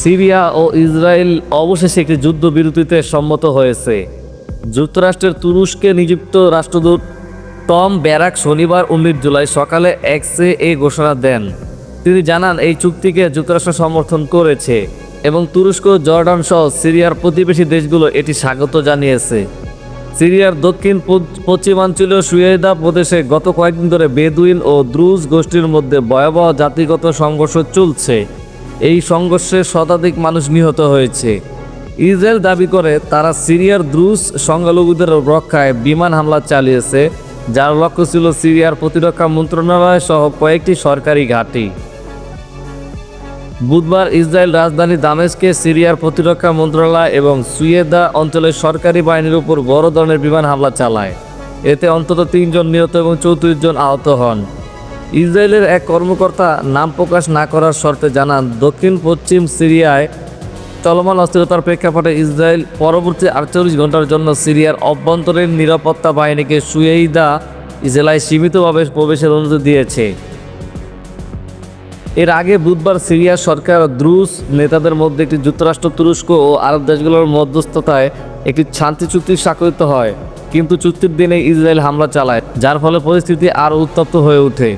Syria ও Israel অবশেষে একটি যুদ্ধবিরতিতে সম্মত হয়েছে। যুক্তরাষ্ট্রের তুরস্কে নিযুক্ত রাষ্ট্রদূত টম ব্যারাক শনিবার উনিশ জুলাই সকালে এক্সে এই ঘোষণা দেন। তিনি জানান, এই চুক্তিকে যুক্তরাষ্ট্র সমর্থন করেছে এবং তুরস্ক, জর্ডান সহ সিরিয়ার প্রতিবেশী দেশগুলো এটি স্বাগত জানিয়েছে। সিরিয়ার দক্ষিণ পশ্চিমাঞ্চলীয় সুয়েদা প্রদেশে গত কয়েকদিন ধরে বেদুইন ও দ্রুজ গোষ্ঠীর মধ্যে ভয়াবহ জাতিগত সংঘর্ষ চলছে। এই সংঘর্ষে শতাধিক মানুষ নিহত হয়েছে। ইসরায়েল দাবি করে তারা সিরিয়ার দ্রুজ সংখ্যালঘুদের রক্ষায় বিমান হামলা চালিয়েছে, যার লক্ষ্য ছিল সিরিয়ার প্রতিরক্ষা মন্ত্রণালয় সহ কয়েকটি সরকারি ঘাঁটি। বুধবার ইসরায়েল রাজধানী দামেস্কে সিরিয়ার প্রতিরক্ষা মন্ত্রণালয় এবং সুয়েদা অঞ্চলের সরকারি বাহিনীর উপর বড় ধরনের বিমান হামলা চালায়। এতে অন্তত তিনজন নিহত এবং চৌত্রিশ জন আহত হন। ইসরায়েলের এক কর্মকর্তা নাম প্রকাশ না করার শর্তে জানান, দক্ষিণ পশ্চিম সিরিয়ায় চলমান অস্থিরতার প্রেক্ষাপটে ইসরায়েল পরবর্তী আটচল্লিশ ঘণ্টার জন্য সিরিয়ার অভ্যন্তরীণ নিরাপত্তা বাহিনীকে সুয়েইদা জেলায় সীমিতভাবে প্রবেশের অনুমতি দিয়েছে। এর আগে বুধবার সিরিয়া সরকার দ্রুস নেতাদের মধ্যে একটি যুক্তরাষ্ট্র, তুরস্ক ও আরব দেশগুলোর মধ্যস্থতায় একটি শান্তি চুক্তি স্বাক্ষরিত হয়। কিন্তু চুক্তির দিনে ইসরায়েল হামলা চালায়, যার ফলে পরিস্থিতি আরও উত্তপ্ত হয়ে ওঠে।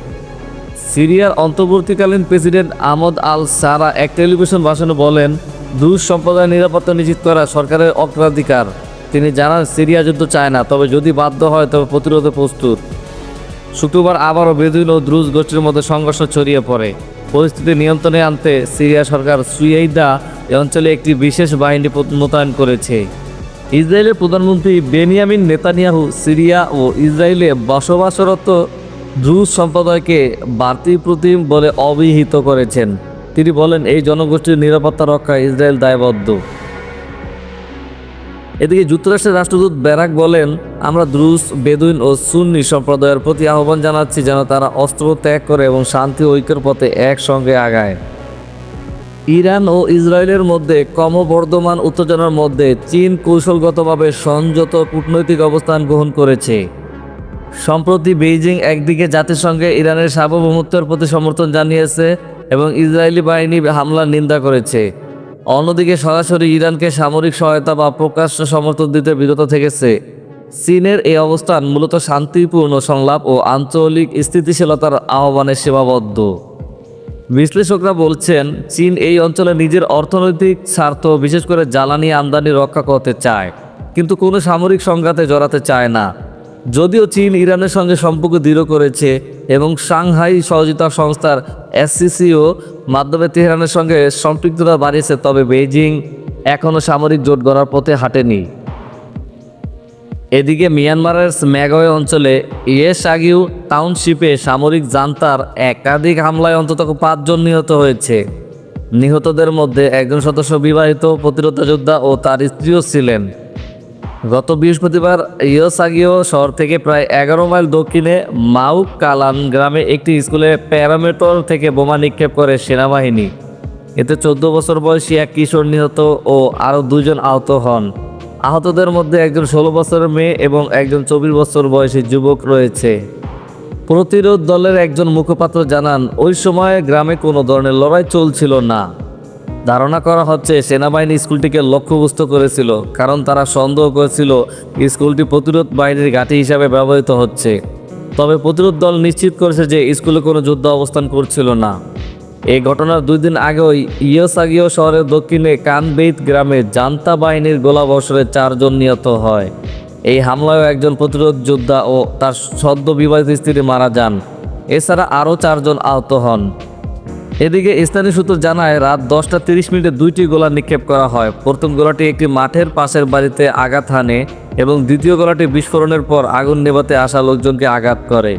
সিরিয়ার অন্তর্বর্তীকালীন প্রেসিডেন্ট আহমদ আল সারা এক টেলিভিশন ভাষণে বলেন দ্রুজ সম্প্রদায়ের নিরাপত্তা নিশ্চিত করা সরকারের অগ্রাধিকার। তিনি জানান, সিরিয়া যুদ্ধ চায় না, তবে যদি বাধ্য হয়, তবে প্রতিরোধে প্রস্তুত। শুক্রবার আবারও বেদুইন ও দ্রুজ গোষ্ঠীর মধ্যে সংঘর্ষ ছড়িয়ে পড়ে। পরিস্থিতি নিয়ন্ত্রণে আনতে সিরিয়া সরকার সুয়েইদা এ অঞ্চলে একটি বিশেষ বাহিনী মোতায়েন করেছে। ইসরায়েলের প্রধানমন্ত্রী বেনিয়ামিন নেতানিয়াহু সিরিয়া ও ইসরায়েলে বসবাসরত দ্রুজ সম্প্রদায়কে বাড়তি প্রতিম বলে অভিহিত করেছেন। তিনি বলেন, এই জনগোষ্ঠীর নিরাপত্তা রক্ষায় ইসরায়েল দায়বদ্ধ। এদিকে যুক্তরাষ্ট্রের রাষ্ট্রদূত ব্যারাক বলেন, আমরা দ্রুজ বেদুইন ও সুন্নি সম্প্রদায়ের প্রতি আহ্বান জানাচ্ছি যেন তারা অস্ত্র ত্যাগ করে এবং শান্তি ঐক্যের পথে একসঙ্গে আগায়। ইরান ও ইসরায়েলের মধ্যে ক্রমবর্ধমান উত্তেজনার মধ্যে চীন কৌশলগতভাবে সংযত কূটনৈতিক অবস্থান গ্রহণ করেছে। সম্প্রতি বেইজিং একদিকে জাতিসংঘে ইরানের সার্বভৌমত্বের প্রতি সমর্থন জানিয়েছে এবং ইসরায়েলি বাহিনী হামলার নিন্দা করেছে। অন্যদিকে সরাসরি ইরানকে সামরিক সহায়তা বা প্রকাশ্য সমর্থন দিতে বিরত থেকেছে। চীনের এই অবস্থান মূলত শান্তিপূর্ণ সংলাপ ও আঞ্চলিক স্থিতিশীলতার আহ্বানে সীমাবদ্ধ। বিশ্লেষকরা বলছেন, চীন এই অঞ্চলে নিজের অর্থনৈতিক স্বার্থ, বিশেষ করে জ্বালানি আমদানি রক্ষা করতে চায়, কিন্তু কোনো সামরিক সংঘাতে জড়াতে চায় না। যদিও চীন ইরানের সঙ্গে সম্পর্ক দৃঢ় করেছে এবং সাংহাই সহযোগিতা সংস্থার এসসিসিও মাধ্যমে তেহরানের সঙ্গে সম্পৃক্ততা বাড়িয়েছে, তবে বেইজিং এখনও সামরিক জোট গড়ার পথে হাঁটেনি। এদিকে মিয়ানমারের ম্যাগয় অঞ্চলে ইয়েস আগিউ টাউনশিপে সামরিক জান্তার একাধিক হামলায় অন্তত পাঁচজন নিহত হয়েছে। নিহতদের মধ্যে একজন সদস্য বিবাহিত প্রতিরোধ যোদ্ধা ও তার স্ত্রীও ছিলেন। গত বৃহস্পতিবার ইয়োসাগিও শহর থেকে প্রায় এগারো মাইল দক্ষিণে মাউক কালান গ্রামে একটি স্কুলে প্যারামিটার থেকে বোমা নিক্ষেপ করে সেনাবাহিনী। এতে চোদ্দ বছর বয়সী এক কিশোর নিহত ও আরও দুজন আহত হন। আহতদের মধ্যে একজন ষোলো বছরের মেয়ে এবং একজন চব্বিশ বছর বয়সী যুবক রয়েছে। প্রতিরোধ দলের একজন মুখপাত্র জানান, ওই সময় গ্রামে কোনো ধরনের লড়াই চলছিল না। ধারণা করা হচ্ছে সেনাবাহিনী স্কুলটিকে লক্ষ্যবস্তু করেছিল, কারণ তারা সন্দেহ করেছিল স্কুলটি প্রতিরোধ বাহিনীর ঘাঁটি হিসাবে ব্যবহৃত হচ্ছে। তবে প্রতিরোধ দল নিশ্চিত করেছে যে স্কুলে কোনো যুদ্ধ অবস্থান করছিল না। এই ঘটনার দুই দিন আগেই ইয়োসাগিও শহরের দক্ষিণে কানবেইত গ্রামে জান্তা বাহিনীর গোলাবর্ষণে চারজন নিহত হয়। এই হামলায়ও একজন প্রতিরোধ যোদ্ধা ও তার সদ্য বিবাহিত স্ত্রী মারা যান। এছাড়া আরও চারজন আহত হন। এদিকে স্থানীয় সূত্র জানায়, রাত দশটা তিরিশ মিনিটে দুইটি গোলা নিক্ষেপ করা হয়। প্রথম গোলাটি একটি মাঠের পাশের বাড়িতে আঘাত হানে এবং দ্বিতীয় গোলাটি বিস্ফোরণের পর আগুন নেভাতে আসা লোকজনকে আঘাত করে।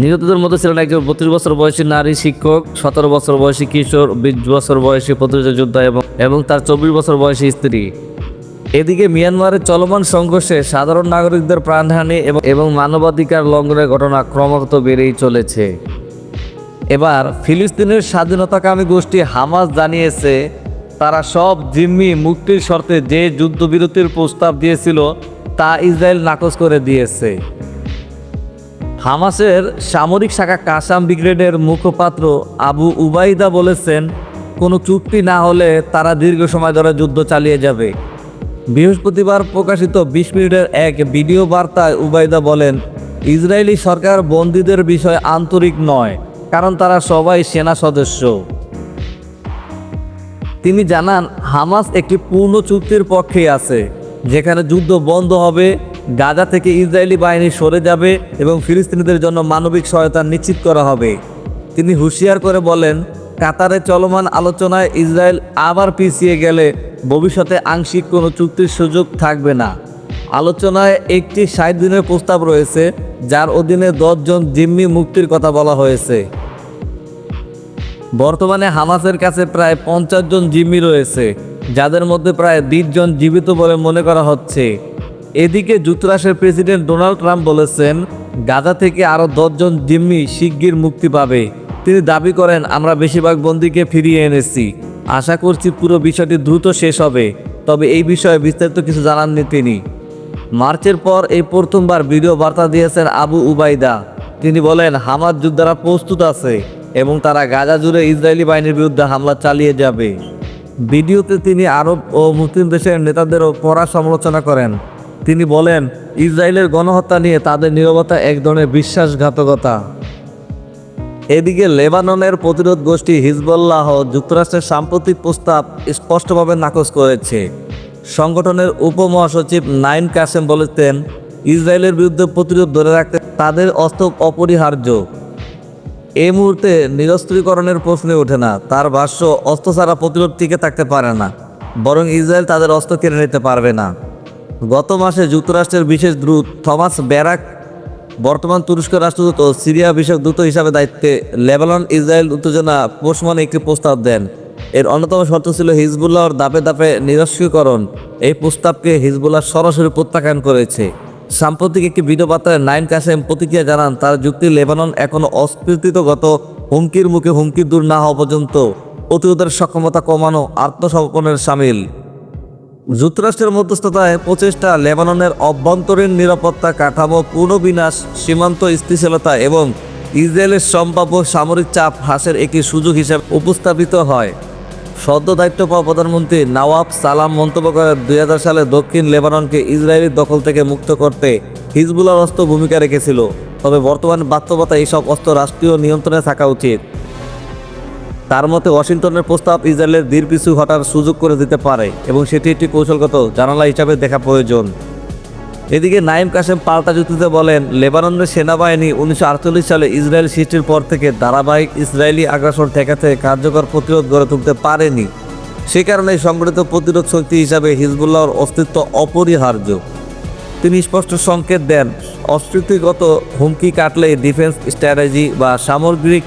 নিহতদের মধ্যে ছিলেন একজন বত্রিশ বছর বয়সী নারী শিক্ষক, সতেরো বছর বয়সী কিশোর, বিশ বছর বয়সী প্রতিরোধ যোদ্ধা এবং এবং তার চব্বিশ বছর বয়সী স্ত্রী। এদিকে মিয়ানমারের চলমান সংঘর্ষে সাধারণ নাগরিকদের প্রাণহানি এবং মানবাধিকার লঙ্ঘনের ঘটনা ক্রমাগত বেড়েই চলেছে। এবার ফিলিস্তিনের স্বাধীনতাকামী গোষ্ঠী হামাস জানিয়েছে, তারা সব জিম্মি মুক্তির শর্তে যে যুদ্ধবিরতির প্রস্তাব দিয়েছিল, তা ইসরায়েল নাকচ করে দিয়েছে। হামাসের সামরিক শাখা কাসাম ব্রিগেডের মুখপাত্র আবু উবাইদা বলেছেন, কোনো চুক্তি না হলে তারা দীর্ঘ সময় ধরে যুদ্ধ চালিয়ে যাবে। বৃহস্পতিবার প্রকাশিত বিশ মিনিটের এক ভিডিও বার্তায় উবাইদা বলেন, ইসরায়েলি সরকার বন্দীদের বিষয়ে আন্তরিক নয়। কারণ তারা সবাই সেনা সদস্য। তিনি জানান, হামাস একটি পূর্ণ চুক্তির পক্ষে আছে, যেখানে যুদ্ধ বন্ধ হবে, গাজা থেকে ইসরায়েলি বাহিনী সরে যাবে এবং ফিলিস্তিনিদের জন্য মানবিক সহায়তা নিশ্চিত করা হবে। তিনি হুঁশিয়ার করে বলেন, কাতারে চলমান আলোচনায় ইসরায়েল আবার পিছিয়ে গেলে ভবিষ্যতে আংশিক কোনো চুক্তির সুযোগ থাকবে না। আলোচনায় একটি ষাট দিনের প্রস্তাব রয়েছে, যার অধীনে দশজন জিম্মি মুক্তির কথা বলা হয়েছে। বর্তমানে হামাসের কাছে প্রায় পঞ্চাশ জন জিম্মি রয়েছে, যাদের মধ্যে প্রায় বিশ জন জীবিত বলে মনে করা হচ্ছে। এদিকে যুক্তরাষ্ট্রের প্রেসিডেন্ট ডোনাল্ড ট্রাম্প বলেছেন, গাজা থেকে আরও দশজন জিম্মি শিগগির মুক্তি পাবে। তিনি দাবি করেন, আমরা বেশিরভাগ বন্দীকে ফিরিয়ে এনেছি। আশা করছি পুরো বিষয়টি দ্রুত শেষ হবে। তবে এই বিষয়ে বিস্তারিত কিছু জানাননি তিনি। মার্চের পর এই প্রথমবার ভিডিও বার্তা দিয়েছেন আবু উবাইদা। তিনি বলেন, হামাদ যোদ্ধারা প্রস্তুত আছে এবং তারা গাজা জুড়ে ইসরায়েলি বাহিনীর বিরুদ্ধে হামলা চালিয়ে যাবে। ভিডিওতে তিনি আরব ও মুসলিম দেশের নেতাদেরও কড়া সমালোচনা করেন। তিনি বলেন, ইসরায়েলের গণহত্যা নিয়ে তাদের নীরবতা এক ধরনের বিশ্বাসঘাতকতা। এদিকে লেবাননের প্রতিরোধ গোষ্ঠী হিজবুল্লাহ যুক্তরাষ্ট্রের সাম্প্রতিক প্রস্তাব স্পষ্টভাবে নাকচ করেছে। সংগঠনের উপমহাসচিব নাইন কাসেম বলেছেন, ইসরায়েলের বিরুদ্ধে প্রতিরোধ ধরে রাখতে তাদের অস্ত্র অপরিহার্য। এই মুহূর্তে নিরস্ত্রীকরণের প্রশ্নে ওঠে না, তার ভাষ্য, অস্ত্র ছাড়া প্রতিরোধ টিকে থাকতে পারে না, বরং ইসরায়েল তাদের অস্ত্র কেড়ে নিতে পারবে না। গত মাসে যুক্তরাষ্ট্রের বিশেষ দূত থমাস ব্যারাক, বর্তমান তুরস্ক রাষ্ট্রদূত ও সিরিয়া বিষয়ক দূত হিসাবে দায়িত্বে লেবানন ইসরায়েল উত্তেজনা পোষমানে একটি প্রস্তাব দেন। এর অন্যতম শর্ত ছিল হিজবুল্লাহর দাপে দাপে নিরস্ত্রীকরণ। এই প্রস্তাবকে হিজবুল্লাহ সরাসরি প্রত্যাখ্যান করেছে। সাম্প্রতিক একটি ভিডিও বার্তায় নাইন কাসেম প্রতিক্রিয়া জানান, তার যুক্তি, লেবানন এখনও অস্বীকৃতগত, হুমকির মুখে হুমকি দূর না হওয়া পর্যন্ত প্রতিরোধের সক্ষমতা কমানো আত্মসমর্পণের সামিল। যুক্তরাষ্ট্রের মধ্যস্থতায় প্রচেষ্টা, লেবাননের অভ্যন্তরীণ নিরাপত্তা কাঠামো পুনর্বিনাশ সীমান্ত স্থিতিশীলতা এবং ইসরায়েলের সম্ভাব্য সামরিক চাপ হ্রাসের একটি সুযোগ হিসেবে উপস্থাপিত হয়। সদ্য দায়িত্ব পাওয়া প্রধানমন্ত্রী নওয়াব সালাম মন্তব্য করেন, দুই সালে দক্ষিণ লেবাননকে ইসরায়েলি দখল থেকে মুক্ত করতে হিজবুলার অস্ত্র ভূমিকা রেখেছিল। তবে বর্তমান বাস্তবতা এইসব অস্ত্র রাষ্ট্রীয় নিয়ন্ত্রণে থাকা উচিত। তার মতে, ওয়াশিংটনের প্রস্তাব ইসরায়েলের দীর পিছু হটার সুযোগ করে দিতে পারে এবং সেটি একটি কৌশলগত জানালা হিসাবে দেখা প্রয়োজন। এদিকে নাইম কাসেম পাল্টা যুক্তিতে বলেন, লেবাননের সেনাবাহিনী উনিশশো আটচল্লিশ সালে ইসরায়েল সৃষ্টির পর থেকে ধারাবাহিক ইসরায়েলি আগ্রাসন ঠেকাতে কার্যকর প্রতিরোধ গড়ে তুলতে পারেনি। সে কারণে সংগঠিত প্রতিরোধ শক্তি হিসাবে হিজবুল্লাহর অস্তিত্ব অপরিহার্য। তিনি স্পষ্ট সংকেত দেন অস্বীকৃতিগত হুমকি কাটলে ডিফেন্স স্ট্র্যাটেজি বা সামগ্রিক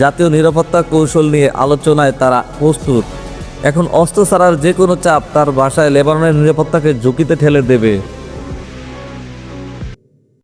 জাতীয় নিরাপত্তা কৌশল নিয়ে আলোচনায় তারা প্রস্তুত। এখন অস্ত্র ছাড়ার যে কোনো চাপ তার ভাষায় লেবাননের নিরাপত্তাকে ঝুঁকিতে ঠেলে দেবে।